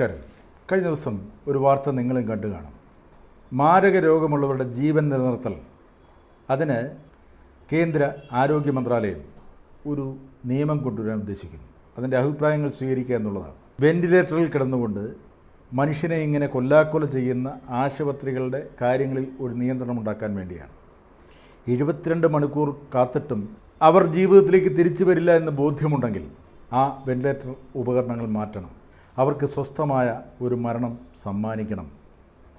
നമസ്കാരം. കഴിഞ്ഞ ദിവസം ഒരു വാർത്ത നിങ്ങളും കണ്ടു കാണും. മാരക രോഗമുള്ളവരുടെ ജീവൻ നിലനിർത്തൽ. അതിന് കേന്ദ്ര ആരോഗ്യ മന്ത്രാലയം ഒരു നിയമം കൊണ്ടുവരാൻ ഉദ്ദേശിക്കുന്നു. അതിന്റെ അഭിപ്രായങ്ങൾ സ്വീകരിക്കുക എന്നുള്ളതാണ്. വെന്റിലേറ്ററിൽ കിടന്നുകൊണ്ട് മനുഷ്യനെ ഇങ്ങനെ കൊല്ലാക്കൊല ചെയ്യുന്ന ആശുപത്രികളുടെ കാര്യങ്ങളിൽ ഒരു നിയന്ത്രണം ഉണ്ടാക്കാൻ വേണ്ടിയാണ്. എഴുപത്തിരണ്ട് മണിക്കൂർ കാത്തിട്ടും അവർ ജീവിതത്തിലേക്ക് തിരിച്ചു വരില്ല എന്ന് ബോധ്യമുണ്ടെങ്കിൽ ആ വെന്റിലേറ്റർ ഉപകരണങ്ങൾ മാറ്റണം. അവർക്ക് സ്വസ്ഥമായ ഒരു മരണം സമ്മാനിക്കണം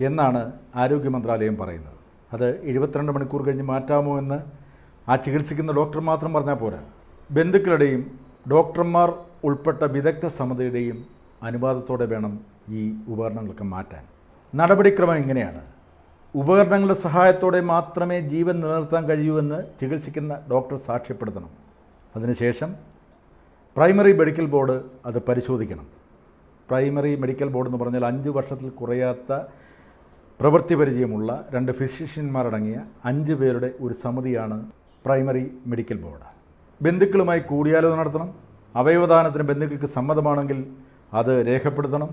എന്നാണ് ആരോഗ്യ മന്ത്രാലയം പറയുന്നത്. അത് എഴുപത്തിരണ്ട് മണിക്കൂർ കഴിഞ്ഞ് മാറ്റാമോ എന്ന് ആ ചികിത്സിക്കുന്ന ഡോക്ടർ മാത്രം പറഞ്ഞാൽ പോരാ. ബന്ധുക്കളുടെയും ഡോക്ടർമാർ ഉൾപ്പെട്ട വിദഗ്ധ സമിതിയുടെയും അനുവാദത്തോടെ വേണം ഈ ഉപകരണങ്ങളൊക്കെ മാറ്റാൻ. നടപടിക്രമം ഇങ്ങനെയാണ്. ഉപകരണങ്ങളുടെ സഹായത്തോടെ മാത്രമേ ജീവൻ നിലനിർത്താൻ കഴിയൂ എന്ന് ചികിത്സിക്കുന്ന ഡോക്ടർ സാക്ഷ്യപ്പെടുത്തണം. അതിനുശേഷം പ്രൈമറി മെഡിക്കൽ ബോർഡ് അത് പരിശോധിക്കണം. പ്രൈമറി മെഡിക്കൽ ബോർഡ് എന്ന് പറഞ്ഞാൽ അഞ്ച് വർഷത്തിൽ കുറയാത്ത പ്രവൃത്തി പരിചയമുള്ള രണ്ട് ഫിസിഷ്യന്മാരടങ്ങിയ അഞ്ച് പേരുടെ ഒരു സമിതിയാണ് പ്രൈമറി മെഡിക്കൽ ബോർഡ്. ബന്ധുക്കളുമായി കൂടിയാലോചന നടത്തണം. അവയവദാനത്തിന് ബന്ധുക്കൾക്ക് സമ്മതമാണെങ്കിൽ അത് രേഖപ്പെടുത്തണം.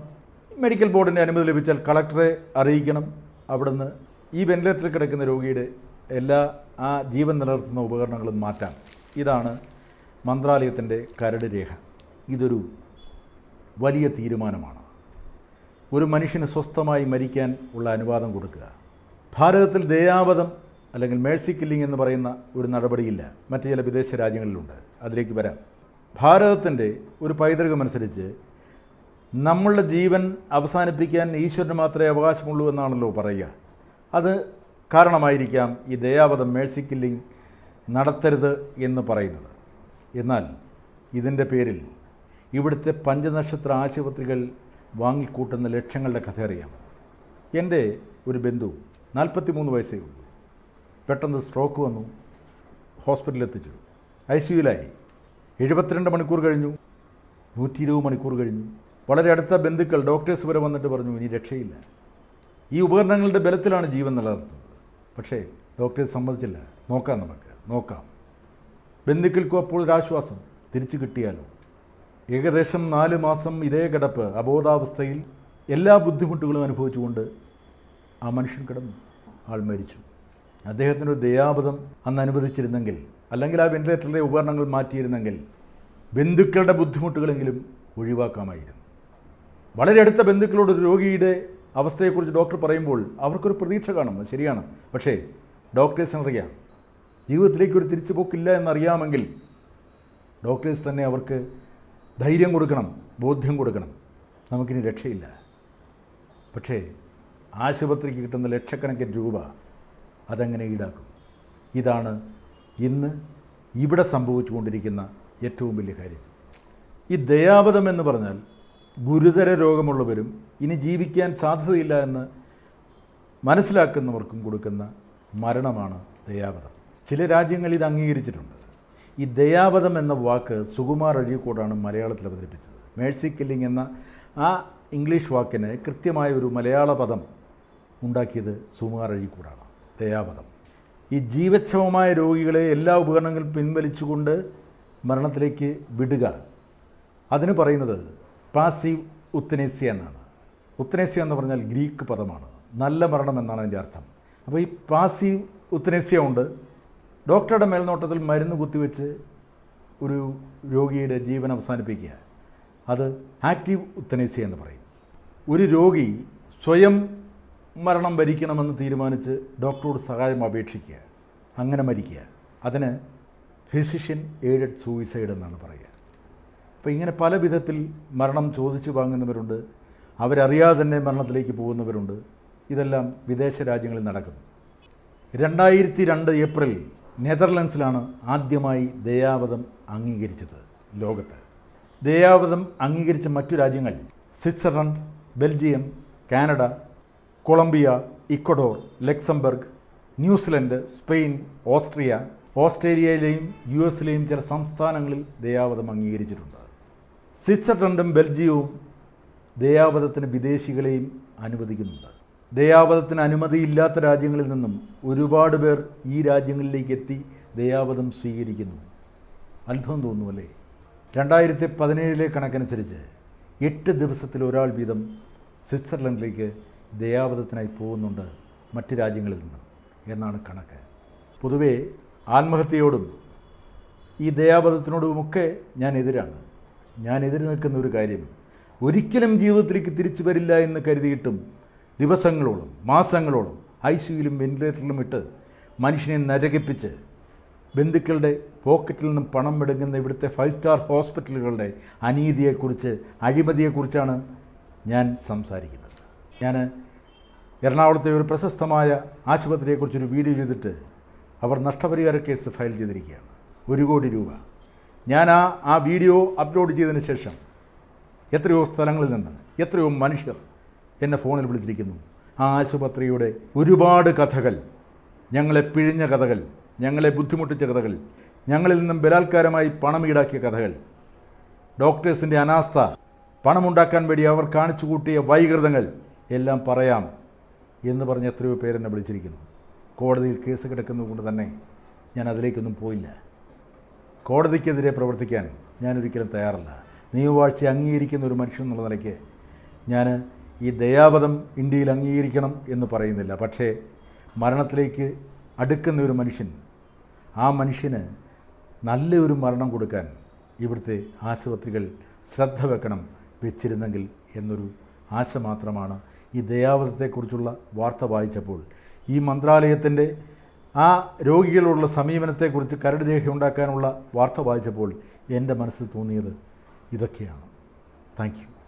മെഡിക്കൽ ബോർഡിന്റെ അനുമതി ലഭിച്ചാൽ കളക്ടറെ അറിയിക്കണം. അവിടുന്ന് ഈ വെന്റിലേറ്ററിൽ കിടക്കുന്ന രോഗിയുടെ എല്ലാ ആ ജീവൻ നിലനിർത്തുന്ന ഉപകരണങ്ങളും മാറ്റാം. ഇതാണ് മന്ത്രാലയത്തിന്റെ കരട് രേഖ. ഇതൊരു വലിയ തീരുമാനമാണ്. ഒരു മനുഷ്യന് സ്വസ്ഥമായി മരിക്കാൻ ഉള്ള അനുവാദം കൊടുക്കുക. ഭാരതത്തിൽ ദയാവധം അല്ലെങ്കിൽ മേഴ്സി കില്ലിംഗ് എന്ന് പറയുന്ന ഒരു നടപടിയില്ല. മറ്റു ചില വിദേശ രാജ്യങ്ങളിലുണ്ട്. അതിലേക്ക് വരാം. ഭാരതത്തിന്റെ ഒരു പൈതൃകമനുസരിച്ച് നമ്മളുടെ ജീവൻ അവസാനിപ്പിക്കാൻ ഈശ്വരന് മാത്രമേ അവകാശമുള്ളൂ എന്നാണല്ലോ പറയുക. അത് കാരണമായിരിക്കാം ഈ ദയാവധം മേഴ്സി കില്ലിംഗ് നടത്തരുത് എന്ന് പറയുന്നത്. എന്നാൽ ഇതിന്റെ പേരിൽ ഇവിടുത്തെ പഞ്ചനക്ഷത്ര ആശുപത്രികൾ വാങ്ങിക്കൂട്ടുന്ന ലക്ഷങ്ങളുടെ കഥ അറിയാം എന്റെ ഒരു ബന്ധു നാൽപ്പത്തി മൂന്ന് വയസ്സേ ഉള്ളൂ. പെട്ടെന്ന് സ്ട്രോക്ക് വന്നു. ഹോസ്പിറ്റലിൽ എത്തിച്ചു. ഐ സിയുലായി എഴുപത്തിരണ്ട് മണിക്കൂർ കഴിഞ്ഞു. നൂറ്റി ഇരുപത് മണിക്കൂർ കഴിഞ്ഞു. വളരെ അടുത്ത ബന്ധുക്കൾ ഡോക്ടേഴ്സ് വരെ വന്നിട്ട് പറഞ്ഞു ഇനി രക്ഷയില്ല. ഈ ഉപകരണങ്ങളുടെ ബലത്തിലാണ് ജീവൻ നിലനിർത്തുന്നത്. പക്ഷേ ഡോക്ടേഴ്സ് സമ്മതിച്ചില്ല. നോക്കാം നമുക്ക്. നോക്കാം. ബന്ധുക്കൾക്കും അപ്പോൾ ഒരാശ്വാസം തിരിച്ചു കിട്ടിയാലോ? ഏകദേശം നാല് മാസം ഇതേ കിടപ്പ് അബോധാവസ്ഥയിൽ എല്ലാ ബുദ്ധിമുട്ടുകളും അനുഭവിച്ചുകൊണ്ട് ആ മനുഷ്യൻ കിടന്നു. ആൾ മരിച്ചു. അദ്ദേഹത്തിനൊരു ദയാപദം അന്ന് അനുവദിച്ചിരുന്നെങ്കിൽ അല്ലെങ്കിൽ ആ വെന്റിലേറ്ററിലെ ഉപകരണങ്ങൾ മാറ്റിയിരുന്നെങ്കിൽ ബന്ധുക്കളുടെ ബുദ്ധിമുട്ടുകളെങ്കിലും ഒഴിവാക്കാമായിരുന്നു. വളരെ അടുത്ത ബന്ധുക്കളോട് രോഗിയുടെ അവസ്ഥയെക്കുറിച്ച് ഡോക്ടർ പറയുമ്പോൾ അവർക്കൊരു പ്രതീക്ഷ കാണും. ശരിയാണ്. പക്ഷേ ഡോക്ടേഴ്സിനറിയാം ജീവിതത്തിലേക്ക് ഒരു തിരിച്ചുപോക്കില്ല എന്നറിയാമെങ്കിൽ ഡോക്ടേഴ്സ് തന്നെ അവർക്ക് ധൈര്യം കൊടുക്കണം ബോധ്യം കൊടുക്കണം. നമുക്കിനി രക്ഷയില്ല. പക്ഷേ ആശുപത്രിക്ക് കിട്ടുന്ന ലക്ഷക്കണക്കിന് രൂപ അതെങ്ങനെ ഈടാക്കും. ഇതാണ് ഇന്ന് ഇവിടെ സംഭവിച്ചുകൊണ്ടിരിക്കുന്ന ഏറ്റവും വലിയ കാര്യം. ഈ ദയാവധം എന്ന് പറഞ്ഞാൽ ഗുരുതര രോഗമുള്ളവരും ഇനി ജീവിക്കാൻ സാധ്യതയില്ല എന്ന് മനസ്സിലാക്കുന്നവർക്കും കൊടുക്കുന്ന മരണമാണ് ദയാവധം. ചില രാജ്യങ്ങൾ ഇത് അംഗീകരിച്ചിട്ടുണ്ട്. ഈ ദയാവധം എന്ന വാക്ക് സുകുമാർ അഴീക്കോടാണ് മലയാളത്തിൽ അവതരിപ്പിച്ചത്. മേഴ്സി കില്ലിംഗ് എന്ന ആ ഇംഗ്ലീഷ് വാക്കിന് കൃത്യമായ ഒരു മലയാള പദം ഉണ്ടാക്കിയത് സുകുമാർ അഴീക്കോടാണ്. ദയാവധം. ഈ ജീവക്ഷമമായ രോഗികളെ എല്ലാ ഉപകരണങ്ങളും പിൻവലിച്ചുകൊണ്ട് മരണത്തിലേക്ക് വിടുക. അതിന് പറയുന്നത് പാസീവ് ഉത്തനേസ്യ എന്നാണ്. ഉത്തനേസ്യ എന്ന് പറഞ്ഞാൽ ഗ്രീക്ക് പദമാണ്. നല്ല മരണം എന്നാണ് അതിന്റെ അർത്ഥം. അപ്പോൾ ഈ പാസീവ് ഉത്തനേസ്യ ഉണ്ട്. ഡോക്ടറുടെ മേൽനോട്ടത്തിൽ മരുന്ന് കുത്തിവെച്ച് ഒരു രോഗിയുടെ ജീവൻ അവസാനിപ്പിക്കുക. അത് ആക്റ്റീവ് ഉത്തനേസ്യ എന്ന് പറയും. ഒരു രോഗി സ്വയം മരണം വരിക്കണമെന്ന് തീരുമാനിച്ച് ഡോക്ടറോട് സഹായം അപേക്ഷിക്കുക. അങ്ങനെ മരിക്കുക. അതിന് ഫിസിഷ്യൻ എയ്ഡഡ് സൂയിസൈഡ് എന്നാണ് പറയുക. അപ്പോൾ ഇങ്ങനെ പല വിധത്തിൽ മരണം ചോദിച്ചു വാങ്ങുന്നവരുണ്ട്. അവരറിയാതെ തന്നെ മരണത്തിലേക്ക് പോകുന്നവരുണ്ട്. ഇതെല്ലാം വിദേശ രാജ്യങ്ങളിൽ നടക്കുന്നു. രണ്ടായിരത്തി രണ്ട് ഏപ്രിൽ നെതർലൻഡ്സിലാണ് ആദ്യമായി ദയാവധം അംഗീകരിച്ചത് ലോകത്ത്. ദയാവധം അംഗീകരിച്ച മറ്റു രാജ്യങ്ങൾ Switzerland Belgium Canada Colombia Ecuador Luxembourg New Zealand Spain Austria ഓസ്ട്രേലിയയിലെയും U എസിലെയും ചില സംസ്ഥാനങ്ങളിൽ ദയാവധം അംഗീകരിച്ചിട്ടുണ്ട്. സ്വിറ്റ്സർലൻഡും ബെൽജിയവും ദയാവധത്തിന് വിദേശികളെയും അനുവദിക്കുന്നുണ്ട്. ദയാവധത്തിന് അനുമതിയില്ലാത്ത രാജ്യങ്ങളിൽ നിന്നും ഒരുപാട് പേർ ഈ രാജ്യങ്ങളിലേക്ക് എത്തി ദയാവധം സ്വീകരിക്കുന്നു. അത്ഭുതം തോന്നുമല്ലേ? രണ്ടായിരത്തി പതിനേഴിലെ കണക്കനുസരിച്ച് എട്ട് ദിവസത്തിൽ ഒരാൾ വീതം സ്വിറ്റ്സർലൻഡിലേക്ക് ദയാവധത്തിനായി പോകുന്നുണ്ട് മറ്റ് രാജ്യങ്ങളിൽ നിന്ന് എന്നാണ് കണക്ക്. പൊതുവേ ആത്മഹത്യയോടും ഈ ദയാവധത്തിനോടുമൊക്കെ ഞാൻ എതിരാണ്. ഞാൻ എതിര് നിൽക്കുന്ന ഒരു കാര്യം ഒരിക്കലും ജീവിതത്തിലേക്ക് തിരിച്ചു വരില്ല എന്ന് കരുതിയിട്ടും ദിവസങ്ങളോളം മാസങ്ങളോളം ഐ സിയിലും വെന്റിലേറ്ററിലും ഇട്ട് മനുഷ്യനെ നരകിപ്പിച്ച് ബന്ധുക്കളുടെ പോക്കറ്റിൽ നിന്നും പണം എടുക്കുന്ന ഇവിടുത്തെ ഫൈവ് സ്റ്റാർ ഹോസ്പിറ്റലുകളുടെ അനീതിയെക്കുറിച്ച് അഴിമതിയെക്കുറിച്ചാണ് ഞാൻ സംസാരിക്കുന്നത്. ഞാൻ എറണാകുളത്തെ ഒരു പ്രശസ്തമായ ആശുപത്രിയെക്കുറിച്ചൊരു വീഡിയോ ചെയ്തിട്ട് അവർ നഷ്ടപരിഹാര കേസ് ഫയൽ ചെയ്തിരിക്കുകയാണ്. ഒരു കോടി രൂപ. ഞാൻ ആ ആ വീഡിയോ അപ്ലോഡ് ചെയ്തതിന് ശേഷം എത്രയോ സ്ഥലങ്ങളിൽ നിന്ന് എത്രയോ മനുഷ്യർ എന്നെ ഫോണിൽ വിളിച്ചിരിക്കുന്നു. ആ ആശുപത്രിയുടെ ഒരുപാട് കഥകൾ. ഞങ്ങളെ പിഴിഞ്ഞ കഥകൾ. ഞങ്ങളെ ബുദ്ധിമുട്ടിച്ച കഥകൾ. ഞങ്ങളിൽ നിന്നും ബലാത്കാരമായി പണം ഈടാക്കിയ കഥകൾ. ഡോക്ടേഴ്സിന്റെ അനാസ്ഥ. പണമുണ്ടാക്കാൻ വേണ്ടി അവർ കാണിച്ചു കൂട്ടിയ വൈകൃതങ്ങൾ. എല്ലാം പറയാം എന്ന് പറഞ്ഞ് എത്രയോ പേരെന്നെ വിളിച്ചിരിക്കുന്നു. കോടതിയിൽ കേസ് കിടക്കുന്നത് കൊണ്ട് തന്നെ ഞാൻ അതിലേക്കൊന്നും പോയില്ല. കോടതിക്കെതിരെ പ്രവർത്തിക്കാൻ ഞാനൊരിക്കലും തയ്യാറല്ല. നിയമവാഴ്ച അംഗീകരിക്കുന്ന ഒരു മനുഷ്യൻ എന്നുള്ള നിലയ്ക്ക് ഞാൻ ഈ ദയാവധം ഇന്ത്യയിൽ അംഗീകരിക്കണം എന്ന് പറയുന്നില്ല. പക്ഷേ മരണത്തിലേക്ക് അടുക്കുന്ന ഒരു മനുഷ്യൻ ആ മനുഷ്യന് നല്ലൊരു മരണം കൊടുക്കാൻ ഇവിടുത്തെ ആശുപത്രികൾ ശ്രദ്ധ വെക്കണം വെച്ചിരുന്നെങ്കിൽ എന്നൊരു ആശ മാത്രമാണ് ഈ ദയാവധത്തെക്കുറിച്ചുള്ള വാർത്ത വായിച്ചപ്പോൾ. ഈ മന്ത്രാലയത്തിന്റെ ആ രോഗികളോടുള്ള സമീപനത്തെക്കുറിച്ച് കരട് രേഖ ഉണ്ടാക്കാനുള്ള വാർത്ത വായിച്ചപ്പോൾ എന്റെ മനസ്സിൽ തോന്നിയത് ഇതൊക്കെയാണ്. താങ്ക്